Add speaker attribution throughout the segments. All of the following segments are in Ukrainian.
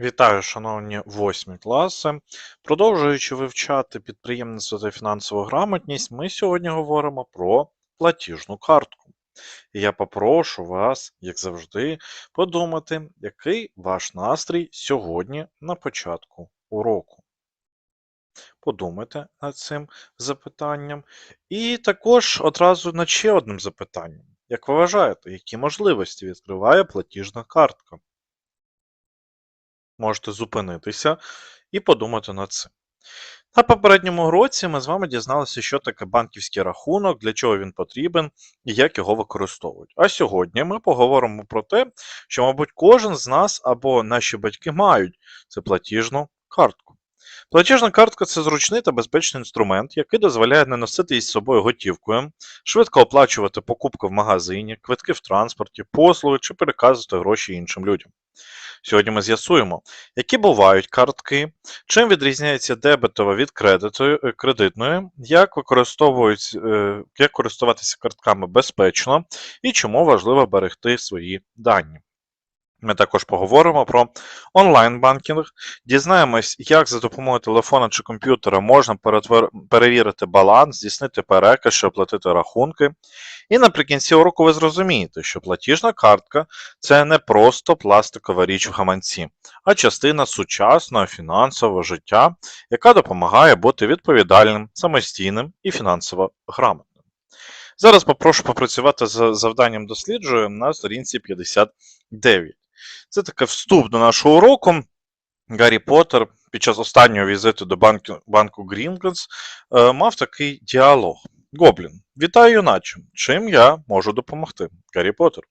Speaker 1: Вітаю, шановні восьмі класи. Продовжуючи вивчати підприємництво та фінансову грамотність, ми сьогодні говоримо про платіжну картку. І я попрошу вас, як завжди, подумати, який ваш настрій сьогодні на початку уроку. Подумайте над цим запитанням. І також одразу над ще одним запитанням. Як ви вважаєте, які можливості відкриває платіжна картка? Можете зупинитися і подумати над цим. На попередньому уроці ми з вами дізналися, що таке банківський рахунок, для чого він потрібен і як його використовують. А сьогодні ми поговоримо про те, що, мабуть, кожен з нас або наші батьки мають це платіжну картку. Платіжна картка це зручний та безпечний інструмент, який дозволяє не носити із собою готівкою, швидко оплачувати покупки в магазині, квитки в транспорті, послуги чи переказувати гроші іншим людям. Сьогодні ми з'ясуємо, які бувають картки, чим відрізняється дебетова від кредитної, як, використовують, е, як користуватися картками безпечно і чому важливо берегти свої дані. Ми також поговоримо про онлайн-банкінг, дізнаємось, як за допомогою телефона чи комп'ютера можна перетвер- перевірити баланс, здійснити переказ, чи оплатити рахунки. І наприкінці уроку ви зрозумієте, що платіжна картка це не просто пластикова річ в гаманці, а частина сучасного фінансового життя, яка допомагає бути відповідальним, самостійним і фінансово грамотним. Зараз попрошу попрацювати з завданням досліджую на сторінці 59. Це таке вступ до нашого уроку. Гаррі Поттер під час останнього візиту до банку, банку Грінгенс е, мав такий діалог. Гоблін, вітаю, юначе. Чим я можу допомогти? Гаррі Поттер.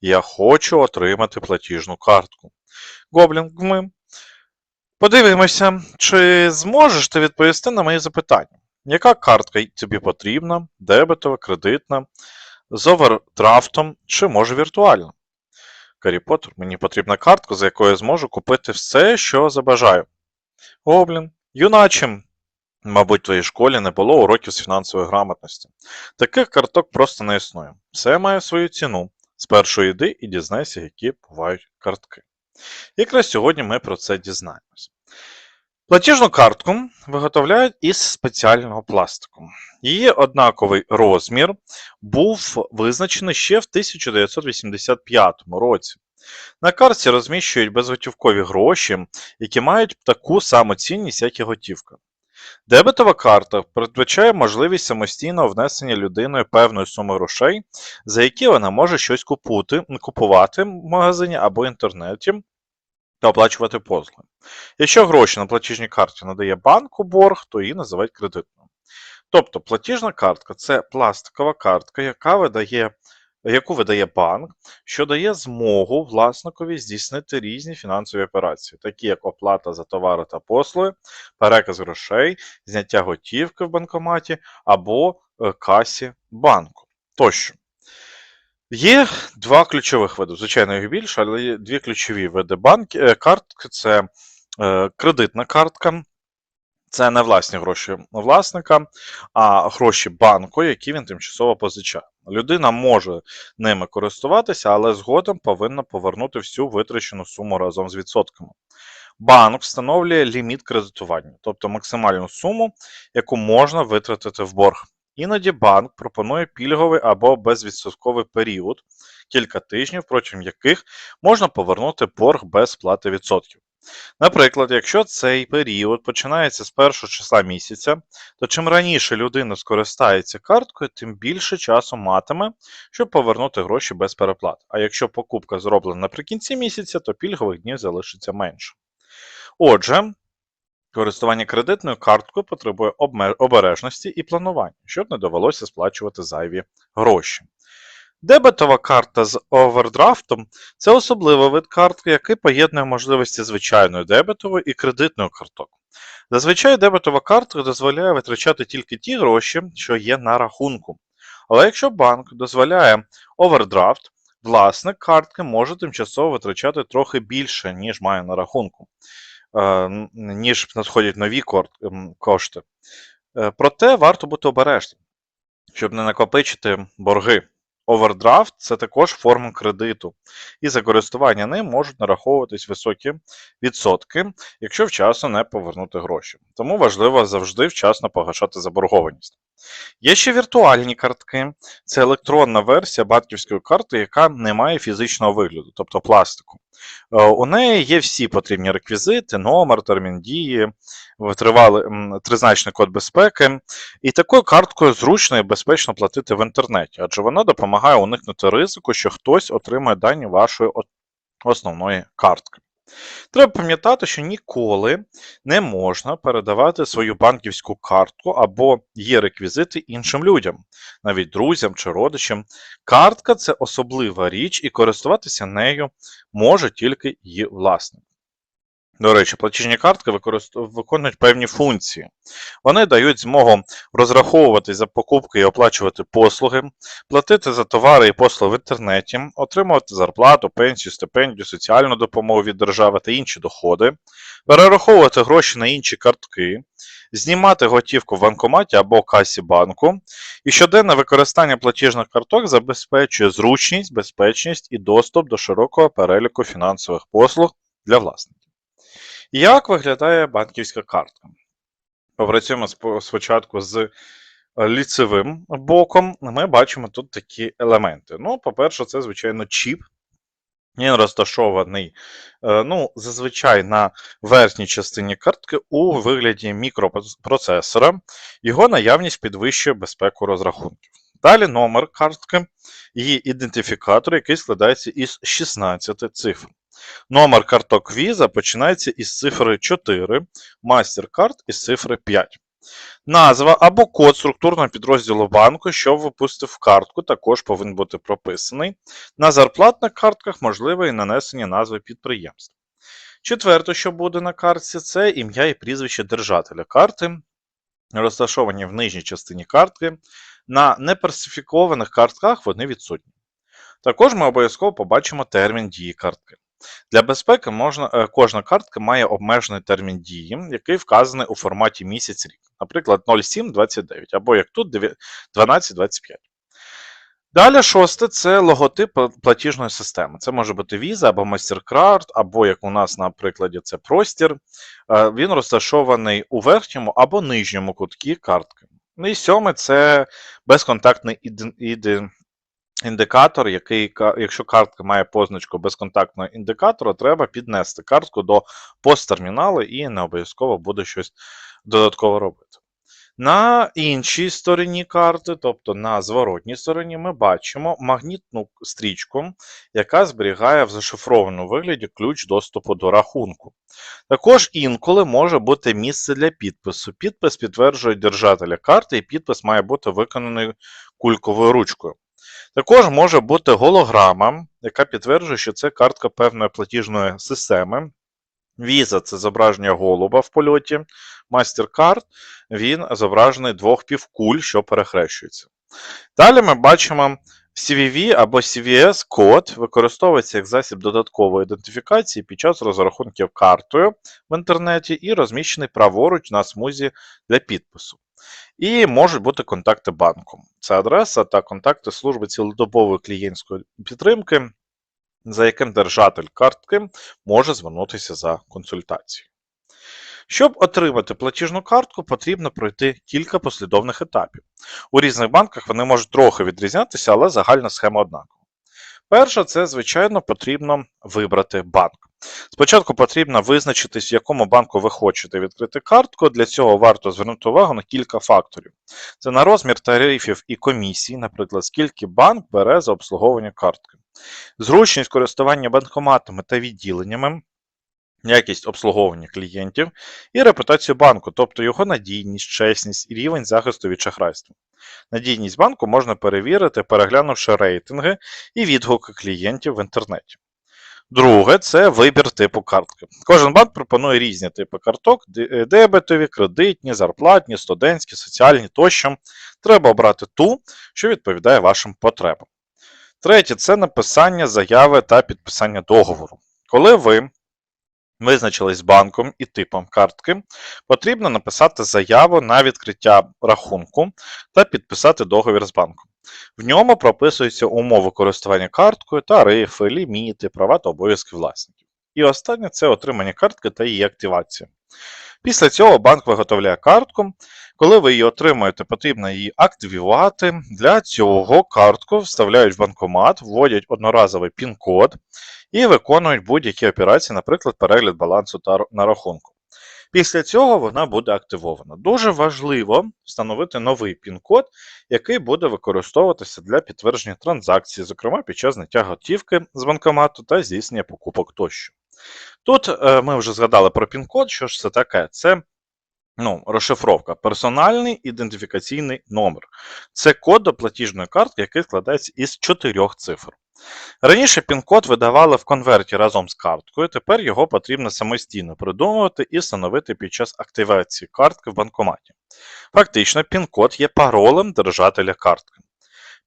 Speaker 1: Я хочу отримати платіжну картку. Гоблін, ми. Подивимося, чи зможеш ти відповісти на мої запитання. Яка картка тобі потрібна? Дебетова, кредитна, з овердрафтом чи може віртуальна? Гаррі Поттер, мені потрібна картка, за якою я зможу купити все, що забажаю. Гоблін, юначим. мабуть, в твоїй школі не було уроків з фінансової грамотності. Таких карток просто не існує. Все має свою ціну. Спершу йди і дізнайся, які бувають картки. Якраз сьогодні ми про це дізнаємось. Платіжну картку виготовляють із спеціального пластику. Її однаковий розмір був визначений ще в 1985 році. На картці розміщують безготівкові гроші, які мають таку саму цінність, як і готівка. Дебетова карта передбачає можливість самостійного внесення людиною певної суми грошей, за які вона може щось купути, купувати в магазині або інтернеті та оплачувати послуги. Якщо гроші на платіжній карті надає банк у борг, то її називають кредитною. Тобто платіжна картка це пластикова картка, яка видає, яку видає банк, що дає змогу власникові здійснити різні фінансові операції, такі як оплата за товари та послуги, переказ грошей, зняття готівки в банкоматі або е, касі банку. Тощо. Є два ключових види. Звичайно, їх більше, але є дві ключові види банк... е, картки це е, кредитна картка. Це не власні гроші власника, а гроші банку, які він тимчасово позичає. Людина може ними користуватися, але згодом повинна повернути всю витрачену суму разом з відсотками. Банк встановлює ліміт кредитування, тобто максимальну суму, яку можна витратити в борг. Іноді банк пропонує пільговий або безвідсотковий період, кілька тижнів, протягом яких можна повернути борг без сплати відсотків. Наприклад, якщо цей період починається з першого числа місяця, то чим раніше людина скористається карткою, тим більше часу матиме, щоб повернути гроші без переплат. А якщо покупка зроблена наприкінці місяця, то пільгових днів залишиться менше. Отже, користування кредитною карткою потребує обережності і планування, щоб не довелося сплачувати зайві гроші. Дебетова карта з овердрафтом це особливий вид картки, який поєднує можливості звичайної дебетової і кредитної карток. Зазвичай дебетова картка дозволяє витрачати тільки ті гроші, що є на рахунку. Але якщо банк дозволяє овердрафт, власник картки може тимчасово витрачати трохи більше, ніж має на рахунку, ніж надходять нові кошти. Е, Проте варто бути обережним, щоб не накопичити борги. Овердрафт це також форма кредиту, і за користування ним можуть нараховуватись високі відсотки, якщо вчасно не повернути гроші. Тому важливо завжди вчасно погашати заборгованість. Є ще віртуальні картки, це електронна версія банківської карти, яка не має фізичного вигляду, тобто пластику. Е, У неї є всі потрібні реквізити, номер, термін дії, тривалий, тризначний код безпеки. І такою карткою зручно і безпечно платити в інтернеті, адже вона допомагає уникнути ризику, що хтось отримає дані вашої основної картки. Треба пам'ятати, що ніколи не можна передавати свою банківську картку або є реквізити іншим людям, навіть друзям чи родичам. Картка це особлива річ, і користуватися нею може тільки її власник. До речі, платіжні картки виконують певні функції. Вони дають змогу розраховувати за покупки і оплачувати послуги, платити за товари і послуги в інтернеті, отримувати зарплату, пенсію, стипендію, соціальну допомогу від держави та інші доходи, перераховувати гроші на інші картки, знімати готівку в банкоматі або касі банку. І щоденне використання платіжних карток забезпечує зручність, безпечність і доступ до широкого переліку фінансових послуг для власників. Як виглядає банківська картка? Попрацюємо спочатку з е, ліцевим боком. Ми бачимо тут такі елементи. Ну, по-перше, це, звичайно, чіп. Він розташований е, ну, зазвичай на верхній частині картки у вигляді мікропроцесора. Його наявність підвищує безпеку розрахунків. Далі номер картки, її ідентифікатор, який складається із 16 цифр. Номер карток Visa починається із цифри 4, MasterCard із цифри 5. Назва або код структурного підрозділу банку, що випустив картку, також повинен бути прописаний. На зарплатних картках можливе і нанесення назви підприємства. Четверте, що буде на картці, це ім'я і прізвище держателя карти, розташовані в нижній частині картки. На неперсифікованих картках вони відсутні. Також ми обов'язково побачимо термін дії картки. Для безпеки можна, е, кожна картка має обмежений термін дії, який вказаний у форматі місяць-рік, наприклад, 0729 або як тут 1225. Далі шосте це логотип платіжної системи. Це може бути Visa або MasterCard, або як у нас на прикладі це простір. Е, Він розташований у верхньому або нижньому куткі картки. Ну і сьоме це безконтактний іде- індикатор, який, якщо картка має позначку безконтактного індикатора, треба піднести картку до посттерміналу і не обов'язково буде щось додатково робити. На іншій стороні карти, тобто на зворотній стороні, ми бачимо магнітну стрічку, яка зберігає в зашифрованому вигляді ключ доступу до рахунку. Також інколи може бути місце для підпису. Підпис підтверджує держателя карти, і підпис має бути виконаний кульковою ручкою. Також може бути голограма, яка підтверджує, що це картка певної платіжної системи. Visa – це зображення голуба в польоті. MasterCard він зображений двох півкуль, що перехрещуються. Далі ми бачимо CVV або CVS код використовується як засіб додаткової ідентифікації під час розрахунків картою в інтернеті і розміщений праворуч на смузі для підпису. І можуть бути контакти банку. Це адреса та контакти служби цілодобової клієнтської підтримки, за яким держатель картки може звернутися за консультацією. Щоб отримати платіжну картку, потрібно пройти кілька послідовних етапів. У різних банках вони можуть трохи відрізнятися, але загальна схема однакова. Перше, це, звичайно, потрібно вибрати банк. Спочатку потрібно визначитись, в якому банку ви хочете відкрити картку. Для цього варто звернути увагу на кілька факторів. Це на розмір тарифів і комісій, наприклад, скільки банк бере за обслуговування картки, зручність користування банкоматами та відділеннями, якість обслуговування клієнтів і репутацію банку, тобто його надійність, чесність і рівень захисту від шахрайства. Надійність банку можна перевірити, переглянувши рейтинги і відгуки клієнтів в інтернеті. Друге це вибір типу картки. Кожен банк пропонує різні типи карток: е, дебетові, кредитні, зарплатні, студентські, соціальні тощо. Треба обрати ту, що відповідає вашим потребам. Третє це написання заяви та підписання договору. Коли ви визначились з банком і типом картки, потрібно написати заяву на відкриття рахунку та підписати договір з банком. В ньому прописуються умови користування карткою, тарифи, ліміти, права та обов'язки власників. І останнє це отримання картки та її активація. Після цього банк виготовляє картку. Коли ви її отримуєте, потрібно її активувати. Для цього картку вставляють в банкомат, вводять одноразовий пін-код і виконують будь-які операції, наприклад, перегляд балансу та на рахунку. Після цього вона буде активована. Дуже важливо встановити новий пін-код, який буде використовуватися для підтвердження транзакцій, зокрема під час зняття готівки з банкомату та здійснення покупок тощо. Тут е, ми вже згадали про пін-код. Що ж це таке? Це ну, розшифровка, персональний ідентифікаційний номер. Це код до платіжної картки, який складається із чотирьох цифр. Раніше пін-код видавали в конверті разом з карткою, тепер його потрібно самостійно придумувати і встановити під час активації картки в банкоматі. Фактично, пін-код є паролем держателя картки.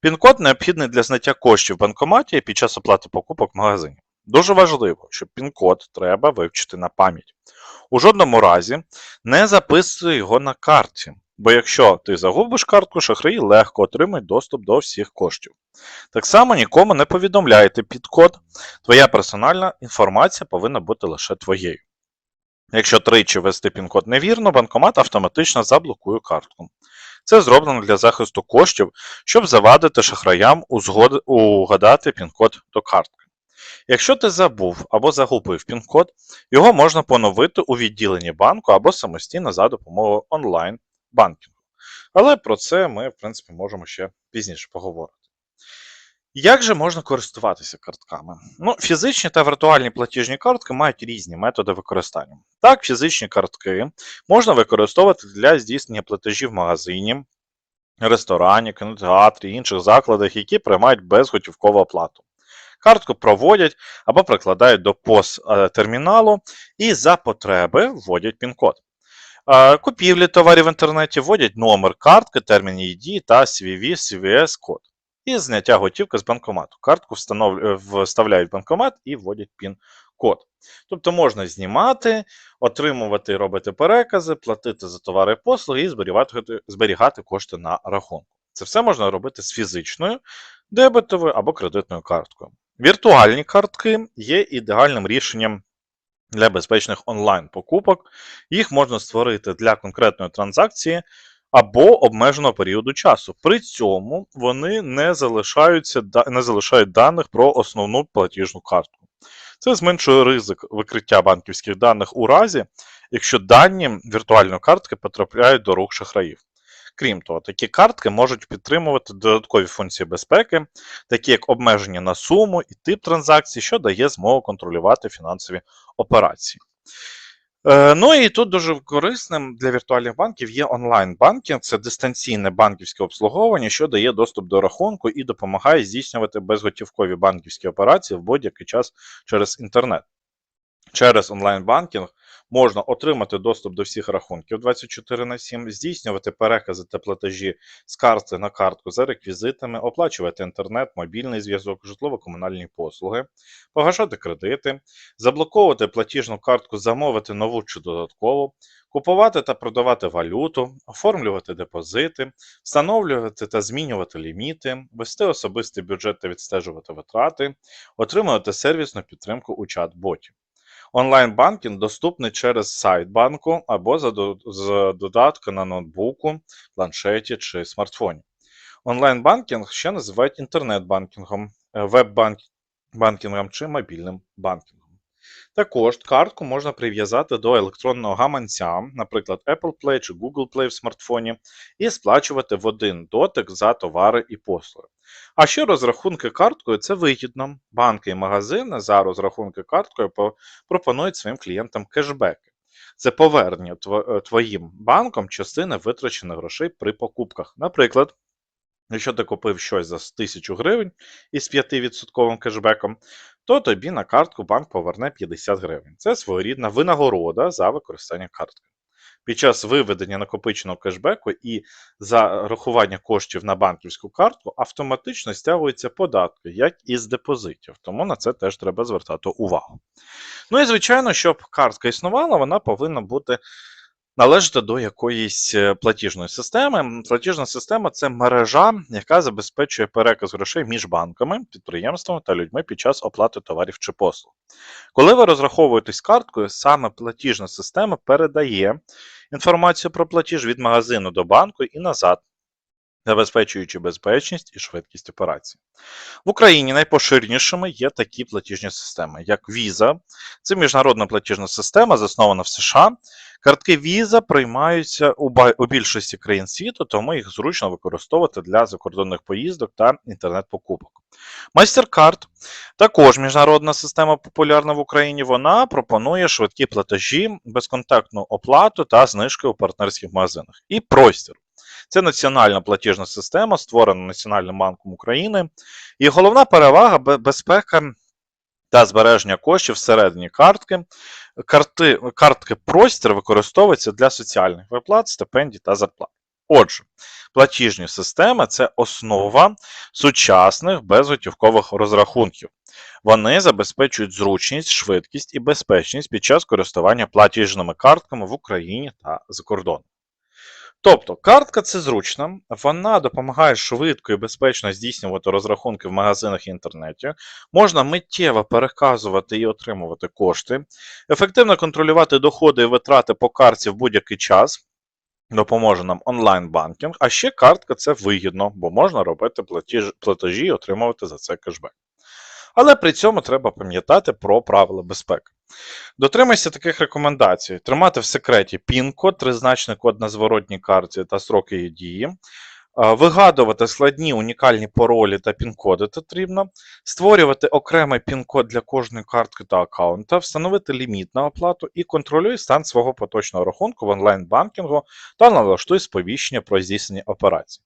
Speaker 1: Пін-код необхідний для зняття коштів в банкоматі під час оплати покупок в магазині. Дуже важливо, що пін-код треба вивчити на пам'ять. У жодному разі не записуй його на карті, бо якщо ти загубиш картку, шахраї легко отримають доступ до всіх коштів. Так само нікому не повідомляйте під-код, твоя персональна інформація повинна бути лише твоєю. Якщо тричі ввести пін-код невірно, банкомат автоматично заблокує картку. Це зроблено для захисту коштів, щоб завадити шахраям угадати пін-код до картки. Якщо ти забув або загубив пін-код, його можна поновити у відділенні банку або самостійно за допомогою онлайн-банкінгу. Але про це ми, в принципі, можемо ще пізніше поговорити. Як же можна користуватися картками? Ну, фізичні та віртуальні платіжні картки мають різні методи використання. Так, фізичні картки можна використовувати для здійснення платежів в магазині, ресторані, кінотеатрі інших закладах, які приймають безготівкову оплату. Картку проводять або прикладають до POS терміналу і за потреби вводять пін-код. Купівлі товарів в інтернеті вводять номер картки, термін дії та CVV, CVS код. І зняття готівки з банкомату. Картку е, вставляють в банкомат і вводять пін-код. Тобто можна знімати, отримувати робити перекази, платити за товари і послуги і зберігати, зберігати кошти на рахунку. Це все можна робити з фізичною, дебетовою або кредитною карткою. Віртуальні картки є ідеальним рішенням для безпечних онлайн-покупок. Їх можна створити для конкретної транзакції або обмеженого періоду часу. При цьому вони не, залишаються, не залишають даних про основну платіжну картку. Це зменшує ризик викриття банківських даних у разі, якщо дані віртуальної картки потрапляють до рук шахраїв. Крім того, такі картки можуть підтримувати додаткові функції безпеки, такі як обмеження на суму і тип транзакцій, що дає змогу контролювати фінансові операції. Е, Ну і тут дуже корисним для віртуальних банків є онлайн-банкінг, це дистанційне банківське обслуговування, що дає доступ до рахунку і допомагає здійснювати безготівкові банківські операції в будь-який час через інтернет. Через онлайн-банкінг можна отримати доступ до всіх рахунків 24 на 7, здійснювати перекази та платежі з карти на картку за реквізитами, оплачувати інтернет, мобільний зв'язок, житлово-комунальні послуги, погашати кредити, заблоковувати платіжну картку, замовити нову чи додаткову, купувати та продавати валюту, оформлювати депозити, встановлювати та змінювати ліміти, вести особистий бюджет та відстежувати витрати, отримувати сервісну підтримку у чат-боті. Онлайн-банкінг доступний через сайт банку або з додатку на ноутбуку, планшеті чи смартфоні. Онлайн-банкінг ще називають інтернет-банкінгом, е, веб-банкінгом чи мобільним банкінгом. Також картку можна прив'язати до електронного гаманця, наприклад, Apple Play чи Google Play в смартфоні, і сплачувати в один дотик за товари і послуги. А ще розрахунки карткою це вигідно. Банки і магазини за розрахунки карткою пропонують своїм клієнтам кешбеки. Це повернення твоїм банком частини витрачених грошей при покупках. Наприклад, якщо ти купив щось за 1000 гривень із 5% кешбеком, то тобі на картку банк поверне 50 гривень. Це своєрідна винагорода за використання картки. Під час виведення накопиченого кешбеку і зарахування коштів на банківську картку автоматично стягуються податки, як із депозитів, тому на це теж треба звертати увагу. Ну і звичайно, щоб картка існувала, вона повинна бути належите до якоїсь е, платіжної системи. Платіжна система це мережа, яка забезпечує переказ грошей між банками, підприємствами та людьми під час оплати товарів чи послуг. Коли ви розраховуєтесь карткою, саме платіжна система передає інформацію про платіж від магазину до банку і назад, забезпечуючи безпечність і швидкість операцій. В Україні найпоширенішими є такі платіжні системи, як Visa. Це міжнародна платіжна система, заснована в США. Картки Visa приймаються у, більшості країн світу, тому їх зручно використовувати для закордонних поїздок та інтернет-покупок. MasterCard також міжнародна система популярна в Україні. Вона пропонує швидкі платежі, безконтактну оплату та знижки у партнерських магазинах. І простір. Це національна платіжна система, створена Національним банком України. І головна перевага безпека та збереження коштів всередині картки. Карти, картки простір використовуються для соціальних виплат, стипендій та зарплат. Отже, платіжні системи це основа сучасних безготівкових розрахунків. Вони забезпечують зручність, швидкість і безпечність під час користування платіжними картками в Україні та за кордоном. Тобто, картка це зручна, вона допомагає швидко і безпечно здійснювати розрахунки в магазинах і інтернеті, можна миттєво переказувати і отримувати кошти, ефективно контролювати доходи і витрати по картці в будь-який час. Допоможе нам онлайн-банкінг, а ще картка це вигідно, бо можна робити платежі і отримувати за це кешбек. Але при цьому треба пам'ятати про правила безпеки. Дотримайся таких рекомендацій: тримати в секреті PIN-код, тризначний код на зворотній карті та строки її дії, вигадувати складні унікальні паролі та пін-коди потрібно, створювати окремий пін-код для кожної картки та аккаунта, встановити ліміт на оплату і контролюй стан свого поточного рахунку в онлайн-банкінгу та налаштуй сповіщення про здійснення операцій.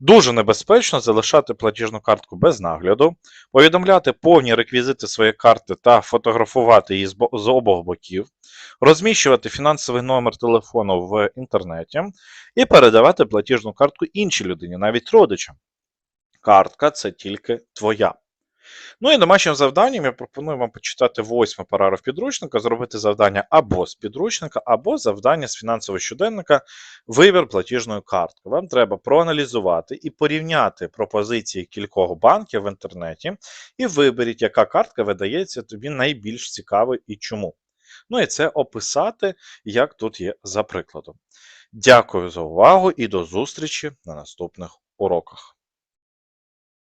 Speaker 1: Дуже небезпечно залишати платіжну картку без нагляду, повідомляти повні реквізити своєї карти та фотографувати її з обох боків, розміщувати фінансовий номер телефону в інтернеті і передавати платіжну картку іншій людині, навіть родичам. Картка це тільки твоя. Ну і домашнім завданням я пропоную вам почитати восьмий параграф підручника, зробити завдання або з підручника, або завдання з фінансового щоденника вибір платіжної картки. Вам треба проаналізувати і порівняти пропозиції кількох банків в інтернеті, і виберіть, яка картка видається тобі найбільш цікавою і чому. Ну і це описати, як тут є за прикладом. Дякую за увагу і до зустрічі на наступних уроках.